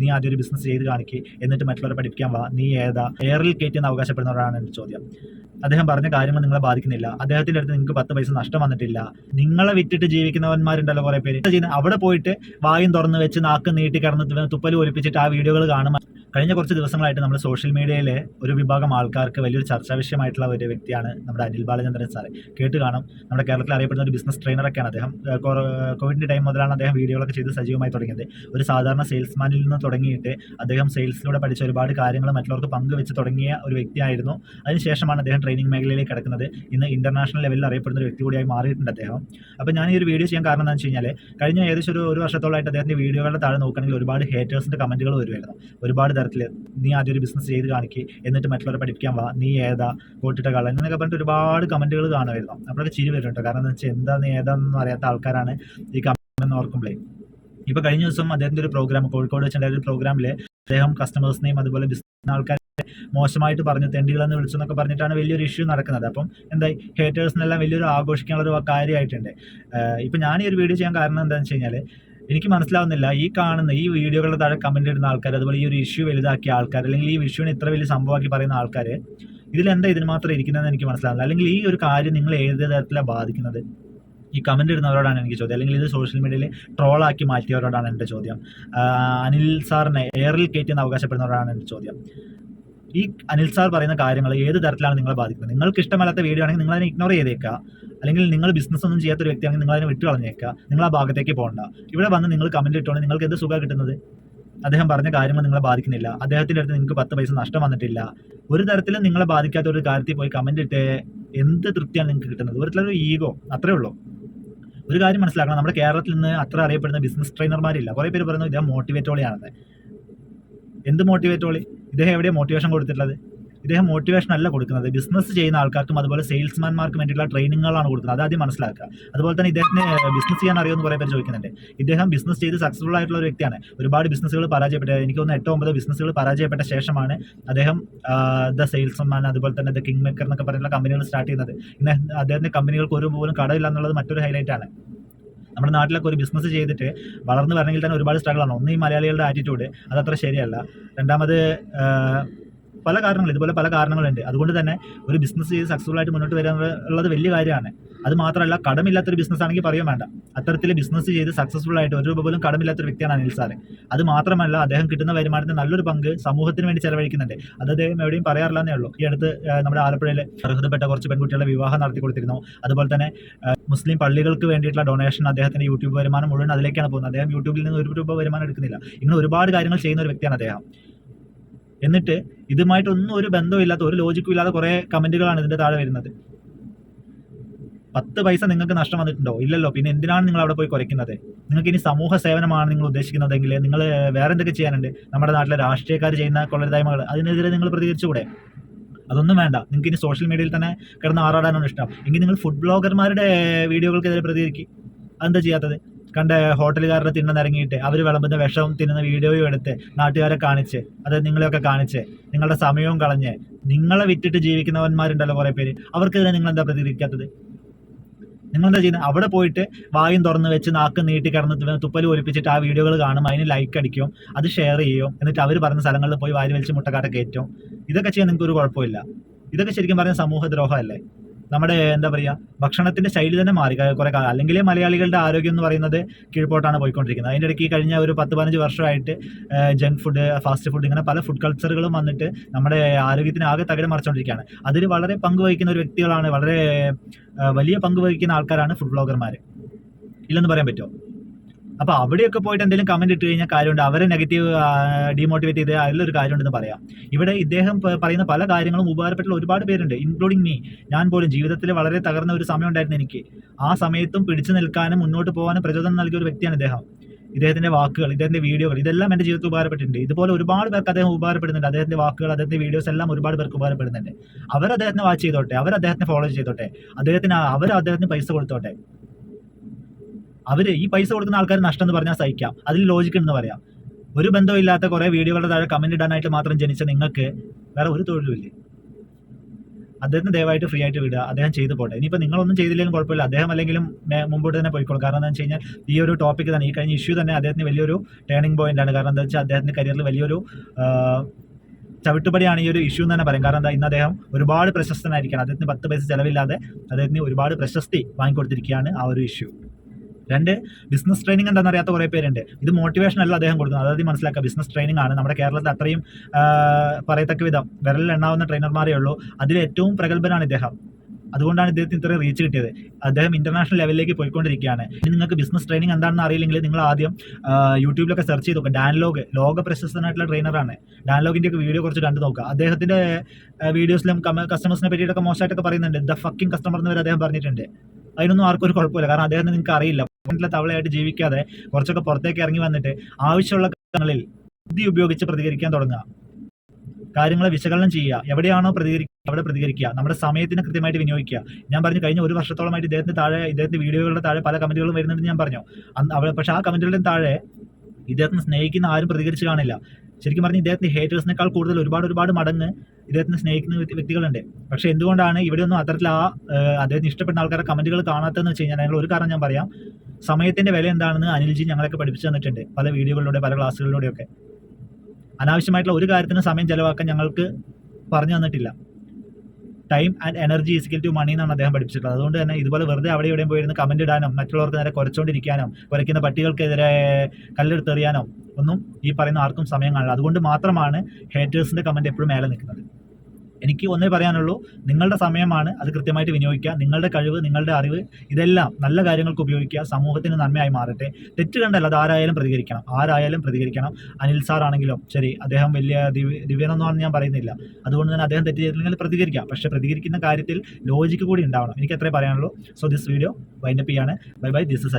നീ ആദ്യം ഒരു ബിസിനസ് ചെയ്ത് കാണിക്കുക എന്നിട്ട് മറ്റുള്ളവരെ പഠിപ്പിക്കാൻ വാ. നീ ഏതാ? എയറിൽ കയറ്റിയെന്ന് അവകാശപ്പെടുന്നവരാണ് എന്റെ ചോദ്യം. അദ്ദേഹം പറഞ്ഞ കാര്യങ്ങൾ നിങ്ങളെ ബാധിക്കുന്നില്ല. അദ്ദേഹത്തിന്റെ അടുത്ത് നിങ്ങൾക്ക് പത്ത് പൈസ നഷ്ടം വന്നിട്ടില്ല. നിങ്ങളെ വിറ്റിട്ട് ജീവിക്കുന്നവന്മാരുണ്ടല്ലോ കുറെ പേര്. ചെയ്യുന്നത് അവിടെ പോയിട്ട് വായും തുറന്ന് വെച്ച് നാക്ക് നീട്ടി കിടന്ന് തുപ്പൽ ഒലിപ്പിച്ചിട്ട് ആ വീഡിയോകൾ കാണുമ്പോൾ കഴിഞ്ഞ കുറച്ച് ദിവസങ്ങളായിട്ട് നമ്മൾ സോഷ്യൽ മീഡിയയിലെ ഒരു വിഭാഗം ആൾക്കാർക്ക് വലിയൊരു ചർച്ചാ വിഷയമായിട്ടുള്ള ഒരു വ്യക്തിയാണ് നമ്മുടെ അനിൽ ബാലചന്ദ്രൻ സാറ്. കേട്ട് കാണും. നമ്മുടെ കേരളത്തിൽ അറിയപ്പെടുന്ന ഒരു ബിസിനസ് ട്രെയിനറൊക്കെയാണ് അദ്ദേഹം. കോവിഡിന്റെ ടൈം മുതലാണ് അദ്ദേഹം വീഡിയോകളൊക്കെ ചെയ്ത് സജീവമായി തുടങ്ങിയത്. ഒരു സാധാരണ സെയിൽസ്മാനിൽ നിന്ന് തുടങ്ങിയിട്ട് അദ്ദേഹം സെയിൽസിലൂടെ പഠിച്ച ഒരുപാട് കാര്യങ്ങൾ മറ്റുള്ളവർക്ക് പങ്കുവെച്ച് തുടങ്ങിയ ഒരു വ്യക്തിയായിരുന്നു. അതിനുശേഷമാണ് അദ്ദേഹം ട്രെയിനിങ് മേഖലയിലേക്ക് കിടക്കുന്നത്. ഇന്ന് ഇന്റർനാഷണൽ ലെവലിൽ അറിയപ്പെടുന്ന ഒരു വ്യക്തി കൂടിയായി മാറിയിട്ടുണ്ട് അദ്ദേഹം. അപ്പോൾ ഞാൻ ഈ ഒരു വീഡിയോ ചെയ്യാൻ കാരണം എന്താണെന്ന് വെച്ച് കഴിഞ്ഞാൽ കഴിഞ്ഞ ഏകദേശം ഒരു ഒരു വർഷത്തോളമായിട്ട് അദ്ദേഹത്തിന്റെ വീഡിയോകളുടെ താഴെ നോക്കുകയാണെങ്കിൽ ഒരുപാട് ഹേറ്റേഴ്സിന്റെ കമന്റുകൾ വരുമായിരുന്നു ഒരുപാട് തരത്തിൽ നീ ആദ്യം ഒരു ബിസിനസ് ചെയ്ത് കാണിക്കുക എന്നിട്ട് മറ്റുള്ളവരെ പഠിപ്പിക്കാൻ വാ നീ ഏതാ കോട്ടിട്ട കള എന്നൊക്കെ പറഞ്ഞിട്ട് ഒരുപാട് കമന്റുകൾ കാണുമായിരുന്നു അപ്പോഴൊക്കെ ചിരി വരുന്നുണ്ട്. കാരണം എന്താ വെച്ചാൽ എന്താന്ന് ഏതാണെന്ന് അറിയാത്ത ആൾക്കാരാണ് ഈ കമന്റ് ഓർക്കുമ്പോഴേ ഇപ്പൊ കഴിഞ്ഞ ദിവസം അദ്ദേഹത്തിന്റെ ഒരു പ്രോഗ്രാം കോഴിക്കോട് വെച്ചുണ്ടായ ഒരു പ്രോഗ്രാമിൽ അദ്ദേഹം കസ്റ്റമേഴ്സിനെയും അതുപോലെ ബിസിനസ് ആൾക്കാരെ മോശമായിട്ട് പറഞ്ഞു തെണ്ടികളെന്ന് വിളിച്ചു എന്നൊക്കെ പറഞ്ഞിട്ടാണ് വലിയൊരു ഇഷ്യൂ നടക്കുന്നത്. അപ്പം എന്തായി ഹേറ്റേഴ്സിനെല്ലാം വലിയൊരു ആഘോഷിക്കാനുള്ള ഒരു കാര്യമായിട്ടുണ്ട്. ഇപ്പൊ ഞാൻ ഈ ഒരു വീഡിയോ ചെയ്യാൻ കാരണം എന്താണെന്ന് വെച്ച് കഴിഞ്ഞാൽ എനിക്ക് മനസ്സിലാവുന്നില്ല ഈ കാണുന്ന ഈ വീഡിയോകളുടെ താഴെ കമന്റ് ഇടുന്ന ആൾക്കാർ അതുപോലെ ഈ ഒരു ഇഷ്യൂ വലുതാക്കിയ ആൾക്കാർ അല്ലെങ്കിൽ ഈ ഇഷ്യൂവിനെ ഇത്ര വലിയ സംഭവമാക്കി പറയുന്ന ആൾക്കാർ ഇതിലെന്താ ഇതിന് മാത്രം ഇരിക്കുന്നതെന്ന് എനിക്ക് മനസ്സിലാവുന്നില്ല. അല്ലെങ്കിൽ ഈ ഒരു കാര്യം നിങ്ങൾ ഏത് തരത്തിലാണ് ബാധിക്കുന്നത്? ഈ കമന്റ് ഇടുന്നവരോടാണ് എനിക്ക് ചോദ്യം. അല്ലെങ്കിൽ ഇത് സോഷ്യൽ മീഡിയയിൽ ട്രോളാക്കി മാറ്റിയവരോടാണ് എന്റെ ചോദ്യം. അനിൽ സാറിനെ എയറിൽ കയറ്റിയെന്ന് അവകാശപ്പെടുന്നവരോടാണ് എന്റെ ചോദ്യം. ഈ അനിൽ സാർ പറയുന്ന കാര്യങ്ങൾ ഏത് തരത്തിലാണ് നിങ്ങളെ ബാധിക്കുന്നത്? നിങ്ങൾക്ക് ഇഷ്ടമല്ലാത്ത വീഡിയോ ആണെങ്കിൽ നിങ്ങൾ അതിനെ ഇഗ്നോർ ചെയ്തേക്കുക. അല്ലെങ്കിൽ നിങ്ങൾ ബിസിനസ് ഒന്നും ചെയ്യാത്ത ഒരു വ്യക്തിയാണെങ്കിൽ നിങ്ങൾ അതിനെ വിട്ടു കളഞ്ഞേക്കുക. നിങ്ങൾ ആ ഭാഗത്തേക്ക് പോകണ്ട. ഇവിടെ വന്ന് നിങ്ങൾ കമന്റ് ഇട്ടുകൊണ്ട് നിങ്ങൾക്ക് എന്ത് സുഖം കിട്ടുന്നത്? അദ്ദേഹം പറഞ്ഞ കാര്യങ്ങൾ നിങ്ങളെ ബാധിക്കുന്നില്ല. അദ്ദേഹത്തിന്റെ അടുത്ത് നിങ്ങൾക്ക് പത്ത് പൈസ നഷ്ടം വന്നിട്ടില്ല. ഒരു തരത്തിലും നിങ്ങളെ ബാധിക്കാത്ത ഒരു കാര്യത്തിൽ പോയി കമന്റ് ഇട്ട് എന്ത് തൃപ്തിയാണ് നിങ്ങൾക്ക് കിട്ടുന്നത്? ഒരു തരത്തിലൊരു ഈഗോ അത്രേ ഉള്ളൂ. ഒരു കാര്യം മനസ്സിലാക്കണം. നമ്മുടെ കേരളത്തിൽ നിന്ന് അത്ര അറിയപ്പെടുന്ന ബിസിനസ് ട്രെയിനർമാരില്ല കുറെ പേര് പറയുന്നു ഇദ്ദേഹം മോട്ടിവേറ്റോളിയാണെന്ന് എന്ത് മോട്ടിവേറ്റോളി ഇദ്ദേഹം എവിടെയാണ് മോട്ടിവേഷൻ കൊടുത്തിട്ടുള്ളത്? ഇദ്ദേഹം മോട്ടിവേഷൻ അല്ല കൊടുക്കുന്നത്. ബിസിനസ് ചെയ്യുന്ന ആൾക്കാർക്കും അതുപോലെ സെയിൽസ്മാൻമാർക്കും വേണ്ടിയിട്ടുള്ള ട്രെയിനിങ്ങുകളാണ് കൊടുക്കുന്നത്. അത് ആദ്യം മനസ്സിലാക്കുക. അതുപോലെ തന്നെ ഇദ്ദേഹത്തിന് ബിസിനസ് ചെയ്യാൻ അറിയുമെന്ന് കുറേ പേര് ചോദിക്കുന്നുണ്ട്. ഇദ്ദേഹം ബിസിനസ് ചെയ്ത് സക്സസ്ഫുൾ ആയിട്ടുള്ള ഒരു വ്യക്തിയാണ്. ഒരുപാട് ബിസിനസ്സുകൾ പരാജയപ്പെട്ട എനിക്ക് തോന്നുന്നു എട്ടോ ഒമ്പത് ബിസിനസ്സുകൾ പരാജയപ്പെട്ട ശേഷമാണ് അദ്ദേഹം ദ സെയിൽസ്മാൻ അതുപോലെ തന്നെ ദ കിങ് മേക്കർ എന്നൊക്കെ പറഞ്ഞിട്ടുള്ള കമ്പനികൾ സ്റ്റാർട്ട് ചെയ്യുന്നത്. ഇന്ന് അദ്ദേഹത്തിന്റെ കമ്പനികൾക്ക് ഒരു പോലും കടമില്ല എന്നുള്ളത് മറ്റൊരു ഹൈലൈറ്റ് ആണ്. നമ്മുടെ നാട്ടിലൊക്കെ ഒരു ബിസിനസ് ചെയ്തിട്ട് വളർന്നു വരണമെങ്കിൽ തന്നെ ഒരുപാട് സ്ട്രഗിൾ ആണ്. ഒന്ന് ഈ മലയാളികളുടെ ആറ്റിറ്റ്യൂഡ് അതത്ര ശരിയല്ല. രണ്ടാമത് പല കാരണങ്ങൾ ഇതുപോലെ പല കാരണങ്ങളുണ്ട്. അതുകൊണ്ട് തന്നെ ഒരു ബിസിനസ് ചെയ്ത് സക്സസ്ഫുൾ ആയിട്ട് മുന്നോട്ട് വരിക എന്നുള്ളത് വലിയ കാര്യമാണ്. അത് മാത്രമല്ല കടമില്ലാത്തൊരു ബിസിനസ് ആണെങ്കിൽ പറയാൻ വേണ്ട. അത്തരത്തിൽ ബിസിനസ് ചെയ്ത് സക്സസ്ഫുൾ ആയിട്ട് ഒരു രൂപ പോലും കടമില്ലാത്തൊരു വ്യക്തിയാണ് അനിൽ സാറ്. അത് മാത്രമല്ല അദ്ദേഹം കിട്ടുന്ന വരുമാനത്തിന് നല്ലൊരു പങ്ക് സമൂഹത്തിന് വേണ്ടി ചെലവഴിക്കുന്നുണ്ട്. അത് അദ്ദേഹം എവിടെയും പറയാറില്ലെന്നേ ഉള്ളൂ. ഈ അടുത്ത് നമ്മുടെ ആലപ്പുഴയിൽ അർഹതപ്പെട്ട കുറച്ച് പെൺകുട്ടികളുടെ വിവാഹം നടത്തി കൊടുത്തിരുന്നു അതുപോലെ തന്നെ മുസ്ലിം പള്ളികൾക്ക് വേണ്ടിയിട്ടുള്ള ഡൊണേഷൻ അദ്ദേഹത്തിന്റെ യൂട്യൂബ് വരുമാനം മുഴുവൻ അതിലേക്കാണ് പോകുന്നത്. അദ്ദേഹം യൂട്യൂബിൽ നിന്ന് ഒരു രൂപ വരുമാനം എടുക്കുന്നില്ല. ഇങ്ങനെ ഒരുപാട് കാര്യങ്ങൾ ചെയ്യുന്ന ഒരു വ്യക്തിയാണ് അദ്ദേഹം. എന്നിട്ട് ഇതുമായിട്ടൊന്നും ഒരു ബന്ധമില്ലാത്ത ഒരു ലോജിക്കും ഇല്ലാത്ത കുറേ കമന്റുകളാണ് ഇതിന്റെ താഴെ വരുന്നത്. പത്ത് പൈസ നിങ്ങൾക്ക് നഷ്ടം വന്നിട്ടുണ്ടോ? ഇല്ലല്ലോ. പിന്നെ എന്തിനാണ് നിങ്ങൾ അവിടെ പോയി കുറയ്ക്കുന്നത്? നിങ്ങൾക്ക് ഇനി സമൂഹ സേവനമാണ് നിങ്ങൾ ഉദ്ദേശിക്കുന്നതെങ്കിൽ നിങ്ങൾ വേറെ എന്തൊക്കെ ചെയ്യാനുണ്ട്? നമ്മുടെ നാട്ടിലെ രാഷ്ട്രീയക്കാർ ചെയ്യുന്ന കൊള്ളരുതായ്മകൾ അതിനെതിരെ നിങ്ങൾ പ്രതികരിച്ചുകൂടെ? അതൊന്നും വേണ്ട. നിങ്ങൾക്ക് ഇനി സോഷ്യൽ മീഡിയയിൽ തന്നെ കിടന്ന് ആറാടാനാണ് ഇഷ്ടം. എങ്കിൽ നിങ്ങൾ ഫുഡ് ബ്ലോഗർമാരുടെ വീഡിയോകൾക്കെതിരെ പ്രതികരിക്കും. അതെന്താ ചെയ്യാത്തത്? കണ്ട ഹോട്ടലുകാരുടെ തിണ്ണ ഇറങ്ങിയിട്ട് അവർ വിളമ്പുന്ന വിഷവും തിന്നുന്ന വീഡിയോയും എടുത്ത് നാട്ടുകാരെ കാണിച്ച് അത് നിങ്ങളെയൊക്കെ കാണിച്ച് നിങ്ങളുടെ സമയവും കളഞ്ഞ് നിങ്ങളെ വിറ്റിട്ട് ജീവിക്കുന്നവന്മാരുണ്ടല്ലോ കുറേ പേര്. അവർക്കെതിരെ നിങ്ങൾ എന്താ പ്രതികരിക്കാത്തത്? നിങ്ങൾ എന്താ ചെയ്യുന്നത് അവിടെ പോയിട്ട് വായും തുറന്ന് വെച്ച് നാക്ക് നീട്ടി കിടന്ന് തുപ്പൽ ഒലിപ്പിച്ചിട്ട് ആ വീഡിയോകൾ കാണും അതിന് ലൈക്ക് അടിക്കും അത് ഷെയർ ചെയ്യും എന്നിട്ട് അവർ പറഞ്ഞ സ്ഥലങ്ങളിൽ പോയി വാരി വലിച്ച് മുട്ടക്കാട്ട കയറ്റും ഇതൊക്കെ ചെയ്യാൻ നിങ്ങൾക്ക് ഒരു കുഴപ്പമില്ല. ഇതൊക്കെ ശരിക്കും പറഞ്ഞ സമൂഹ ദ്രോഹമല്ലേ നമ്മുടെ എന്താ പറയുക ഭക്ഷണത്തിന്റെ ശൈലി തന്നെ മാറി കുറെ കാലം. അല്ലെങ്കിൽ മലയാളികളുടെ ആരോഗ്യം എന്ന് പറയുന്നത് കീഴ്പോട്ടാണ് പോയിക്കൊണ്ടിരിക്കുന്നത്. അതിന്റെ ഇടയ്ക്ക് കഴിഞ്ഞ ഒരു പത്ത് പതിനഞ്ച് വർഷമായിട്ട് ജങ്ക് ഫുഡ് ഫാസ്റ്റ് ഫുഡ് ഇങ്ങനെ പല ഫുഡ് കൾച്ചറുകളും വന്നിട്ട് നമ്മുടെ ആരോഗ്യത്തിന് ആകെ തകിടം മറിച്ചുകൊണ്ടിരിക്കുകയാണ് അതിൽ വളരെ പങ്കുവഹിക്കുന്ന ഒരു വ്യക്തികളാണ് വളരെ വലിയ പങ്ക് വഹിക്കുന്ന ആൾക്കാരാണ് ഫുഡ് ബ്ലോഗർമാർ ഇല്ലെന്ന് പറയാൻ പറ്റുമോ? അപ്പൊ അവിടെയൊക്കെ പോയിട്ട് എന്തെങ്കിലും കമന്റ് ഇട്ട് കഴിഞ്ഞാൽ കാര്യമുണ്ട്. അവരെ നെഗറ്റീവ് ഡിമോട്ടിവേറ്റ് ചെയ്ത് അതിലൊരു കാര്യമുണ്ടെന്ന് പറയാം. ഇവിടെ ഇദ്ദേഹം പറയുന്ന പല കാര്യങ്ങളും ഉപകാരപ്പെട്ടുള്ള ഒരുപാട് പേരുണ്ട് ഇൻക്ലൂഡിങ് മീ ഞാൻ പോലും ജീവിതത്തിൽ വളരെ തകർന്ന ഒരു സമയം ഉണ്ടായിരുന്നു എനിക്ക്. ആ സമയത്തും പിടിച്ചു നിൽക്കാനും മുന്നോട്ട് പോകാനും പ്രചോദനം നൽകിയ ഒരു വ്യക്തിയാണ് ഇദ്ദേഹം. ഇദ്ദേഹത്തിന്റെ വാക്കുകൾ ഇദ്ദേഹത്തിന്റെ വീഡിയോകൾ ഇതെല്ലാം എന്റെ ജീവിതത്തിൽ ഉപകാരപ്പെട്ടിട്ടുണ്ട്. ഇതുപോലെ ഒരുപാട് പേർക്ക് അദ്ദേഹം ഉപകാരപ്പെടുന്നുണ്ട്. അദ്ദേഹത്തിന്റെ വാക്കുകൾ അദ്ദേഹത്തിന്റെ വീഡിയോസ് എല്ലാം ഒരുപാട് പേർക്ക് ഉപകാരപ്പെടുന്നുണ്ട്. അവർ അദ്ദേഹത്തിനെ വാച്ച് ചെയ്തോട്ടെ അവർ അദ്ദേഹത്തിനെ ഫോളോ ചെയ്തോട്ടെ. അദ്ദേഹത്തിന് അവർ അദ്ദേഹത്തിന് പൈസ കൊടുത്തോട്ടെ. അവർ ഈ പൈസ കൊടുക്കുന്ന ആൾക്കാർ നഷ്ടം എന്ന് പറഞ്ഞാൽ സഹിക്കാം. അതിൽ ലോജിക്ക് എന്ന് പറയാം. ഒരു ബന്ധമില്ലാത്ത കുറെ വീഡിയോകളുടെ താഴെ കമന്റ് ഇടാനായിട്ട് മാത്രം ജനിച്ച നിങ്ങൾക്ക് വേറെ ഒരു തൊഴിലുമില്ലേ? അദ്ദേഹത്തിന് ദയവായിട്ട് ഫ്രീ ആയിട്ട് വിടുക. അദ്ദേഹം ചെയ്തു പോട്ടെ. ഇനിയിപ്പോൾ നിങ്ങളൊന്നും ചെയ്തില്ലെങ്കിലും കുഴപ്പമില്ല. അദ്ദേഹം അല്ലെങ്കിലും മുമ്പോട്ട് തന്നെ പോയിക്കോളും. കാരണം എന്താണെന്ന് വെച്ച് കഴിഞ്ഞാൽ ഈ ഒരു ടോപ്പിക് തന്നെ ഈ കഴിഞ്ഞ ഇഷ്യൂ തന്നെ അദ്ദേഹത്തിന് വലിയൊരു ടേണിംഗ് പോയിന്റ് ആണ്. കാരണം എന്താ വെച്ചാൽ അദ്ദേഹത്തിന്റെ കരിയറിൽ വലിയൊരു ചവിട്ടുപടിയാണ് ഈ ഒരു ഇഷ്യൂ എന്ന് തന്നെ പറയും. കാരണം എന്താ? ഇന്ന് അദ്ദേഹം ഒരുപാട് പ്രശസ്തനായിരിക്കണം അദ്ദേഹത്തിന് പത്ത് പൈസ ചിലവില്ലാതെ അദ്ദേഹത്തിന് ഒരുപാട് പ്രശസ്തി വാങ്ങിക്കൊടുത്തിരിക്കുകയാണ് ആ ഒരു ഇഷ്യൂ രണ്ട് ബിസിനസ് ട്രെയിനിങ് എന്താണെന്ന് അറിയാത്ത കുറേ പേരുണ്ട്. ഇത് മോട്ടിവേഷൻ അല്ല അദ്ദേഹം കൊടുക്കുന്നത്. അതായത് മനസ്സിലാക്കുക ബിസിനസ് ട്രെയിനിങ് ആണ്. നമ്മുടെ കേരളത്തിൽ അത്രയും പറയത്തക്ക വിധം വിരലിൽ എണ്ണാവുന്ന ട്രെയിനർമാരേ ഉള്ളൂ. അതിൽ ഏറ്റവും പ്രഗത്ഭനാണ് ഇദ്ദേഹം. അതുകൊണ്ടാണ് ഇദ്ദേഹത്തിന് ഇത്രയും റീച്ച് കിട്ടിയത്. അദ്ദേഹം ഇന്റർനാഷണൽ ലെവലിലേക്ക് പോയിക്കൊണ്ടിരിക്കുകയാണ്. ഇനി നിങ്ങൾക്ക് ബിസിനസ് ട്രെയിനിങ് എന്താണെന്ന് അറിയില്ലെങ്കിൽ നിങ്ങൾ ആദ്യം യൂട്യൂബിലൊക്കെ സെർച്ച് ചെയ്ത് നോക്കുക ഡാൻലോഗ് ലോക പ്രശസ്തനായിട്ടുള്ള ട്രെയിനറാണ് ഡാൻലോഗിന്റെ ഒക്കെ വീഡിയോ കുറച്ച് കണ്ടു നോക്കുക അദ്ദേഹത്തിന്റെ വീഡിയോസിലും കസ്റ്റമേഴ്സിനെ പറ്റിയിട്ടൊക്കെ മോശമായിട്ടൊക്കെ പറയുന്നുണ്ട്. ദ ഫക്കിംഗ് കസ്റ്റമർ എന്ന് വരെ അദ്ദേഹം പറഞ്ഞിട്ടുണ്ട്. അതിനൊന്നും ആർക്കും ഒരു കുഴപ്പമില്ല. കാരണം അദ്ദേഹത്തിന് നിങ്ങൾക്ക് അറിയില്ല. പോയിന്റിലെ തവളയായിട്ട് ജീവിക്കാതെ കുറച്ചൊക്കെ പുറത്തേക്ക് ഇറങ്ങി വന്നിട്ട് ആവശ്യമുള്ള കാര്യങ്ങളിൽ ബുദ്ധി ഉപയോഗിച്ച് പ്രതികരിക്കാൻ തുടങ്ങുക. കാര്യങ്ങളെ വിശകലനം ചെയ്യുക. എവിടെയാണോ പ്രതികരിക്കുക അവിടെ പ്രതികരിക്കുക. നമ്മുടെ സമയത്തിന് കൃത്യമായിട്ട് വിനിയോഗിക്കുക. ഞാൻ പറഞ്ഞു കഴിഞ്ഞ ഒരു വർഷത്തോളമായിട്ട് ഇദ്ദേഹത്തിന് താഴെ ഇദ്ദേഹത്തിന്റെ വീഡിയോകളുടെ താഴെ പല കമന്റുകളും വരുന്നുണ്ടെന്ന് ഞാൻ പറഞ്ഞു. അന്ന് പക്ഷേ ആ കമന്റുകളുടെ താഴെ ഇദ്ദേഹത്തിന് സ്നേഹിക്കുന്ന ആരും പ്രതികരിച്ച് കാണില്ല. ശരിക്കും പറഞ്ഞാൽ ഇദ്ദേഹത്തിന് ഹേറ്റേഴ്സിനേക്കാൾ കൂടുതൽ ഒരുപാട് ഒരുപാട് മടങ്ങ് ഇദ്ദേഹത്തിന് സ്നേഹിക്കുന്ന വ്യക്തികളുണ്ട്. പക്ഷേ എന്തുകൊണ്ടാണ് ഇവിടെയൊന്നും അത്തരത്തിൽ ആ അദ്ദേഹത്തിന് ഇഷ്ടപ്പെടുന്ന ആൾക്കാരുടെ കമന്റുകൾ കാണാത്തതെന്ന് വെച്ച് കഴിഞ്ഞാൽ ഞങ്ങൾ ഒരു കാരണം ഞാൻ പറയാം. സമയത്തിന്റെ വില എന്താണെന്ന് അനിൽജി ഞങ്ങളൊക്കെ പഠിപ്പിച്ചു തന്നിട്ടുണ്ട് പല വീഡിയോകളിലൂടെ പല ക്ലാസ്സുകളിലൂടെയൊക്കെ. അനാവശ്യമായിട്ടുള്ള ഒരു കാര്യത്തിന് സമയം ചെലവാക്കാൻ ഞങ്ങൾക്ക് പറഞ്ഞു തന്നിട്ടില്ല. Time and energy is equal to money എന്നാണ് അദ്ദേഹം പഠിപ്പിച്ചിട്ടുള്ളത്. അതുകൊണ്ട് തന്നെ ഇതുപോലെ വെറുതെ അവിടെ ഇവിടെയും പോയിരുന്ന് കമന്റ് ഇടാനും മറ്റുള്ളവർക്ക് നേരെ കുരച്ചുകൊണ്ടിരിക്കാനോ കുരയ്ക്കുന്ന പട്ടികൾക്കെതിരെ കല്ലെടുത്തെറിയാനോ ഒന്നും ഈ പറയുന്ന ആർക്കും സമയം കാണില്ല. അതുകൊണ്ട് മാത്രമാണ് ഹേറ്റേഴ്സിന്റെ കമന്റ് എപ്പോഴും മേലെ നിൽക്കുന്നത്. എനിക്ക് ഒന്നേ പറയാനുള്ളൂ. നിങ്ങളുടെ സമയമാണ് അത് കൃത്യമായിട്ട് വിനിയോഗിക്കുക. നിങ്ങളുടെ കഴിവ് നിങ്ങളുടെ അറിവ് ഇതെല്ലാം നല്ല കാര്യങ്ങൾക്ക് ഉപയോഗിക്കുക. സമൂഹത്തിന് നന്മയായി മാറട്ടെ. തെറ്റ് കണ്ടല്ല അത് ആരായാലും പ്രതികരിക്കണം. ആരായാലും പ്രതികരിക്കണം. അനിൽ സാർ ആണെങ്കിലും ശരി അദ്ദേഹം വലിയ ദിവ്യ ദിവ്യനൊന്നും ഞാൻ പറയുന്നില്ല. അതുകൊണ്ട് തന്നെ അദ്ദേഹം തെറ്റ് ചെയ്തില്ലെങ്കിൽ പ്രതികരിക്കാം. പക്ഷേ പ്രതികരിക്കുന്ന കാര്യത്തിൽ ലോജിക്ക് കൂടി ഉണ്ടാവണം. എനിക്ക് അത്രേ പറയാനുള്ളൂ. So this video wind up ചെയ്യാണ്. Bye bye this is